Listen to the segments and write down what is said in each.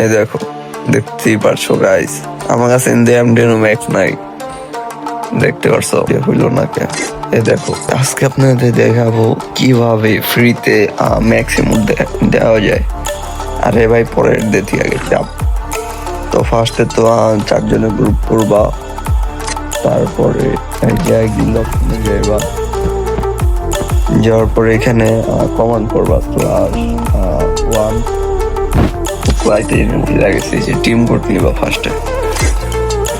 এই দেখো, দেখতেই পারছ গাইস আমার কাছে ইন্ডিয়াম ডেনো ম্যাক্স নাই। দেখতে পারছ? হইল না কেন? এই দেখো, আজকে আপনাদের দেখাবো কীভাবে ফ্রিতে ম্যাক্সের মধ্যে দেওয়া যায়। আরে ভাই, পরের দেখি আগে চাপ তো ফার্স্টে তো চারজনের গ্রুপ করবা। তারপরে লক্ষণে যাইবা যাওয়ার পরে এখানে কমান্ড করবা ক্লাস ওয়ান ক্লাইতে লাগেছে যে টিম কোড নিবা ফার্স্টে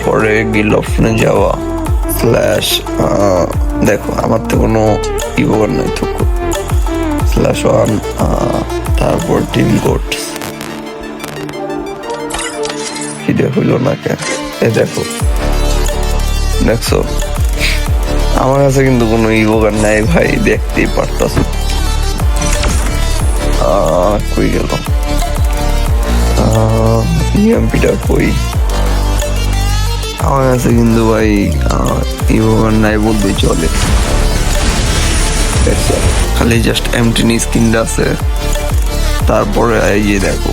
পরে গিল অপশনে যাওয়া স্ল্যাশ দেখো, আমার তো কোনো ইভোগার নাই তো। স্ল্যাশ ওয়ান তারপর টিম কোড কি হইল না কেন এ দেখো। দেখছ? আমার কাছে কিন্তু কোনো ইভোগার নাই ভাই, দেখতেই পারতাস কই গেল? ইএমপিটা কই আমার কাছে কিন্তু ভাই ইভোগার নাই বলতেই চলে। খালি জাস্ট এমটিনি স্কিনটা আছে। তারপরে এই যে দেখো।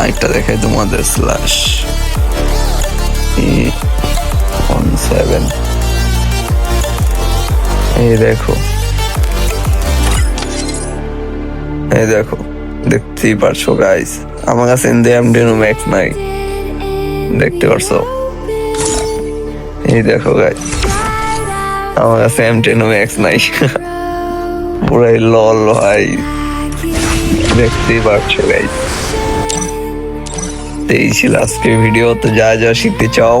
আরেকটা দেখাই তোমাদের স্ল্যাশ ওয়ান সেভেন এই দেখো। এই দেখো। দেখতেই পারছ গাইস আমার কাছে ইন্ডিয়াম ডেনো ম্যাক্স নাই। দেখতে পারছ? এই দেখো গাইস আমার কাছে এম টেনো ম্যাক্স নাই। পুরাই লল, ভাই। দেখতেই পারছ গাইস এই ছিল আজকের ভিডিও তো যা যা শিখতে চাও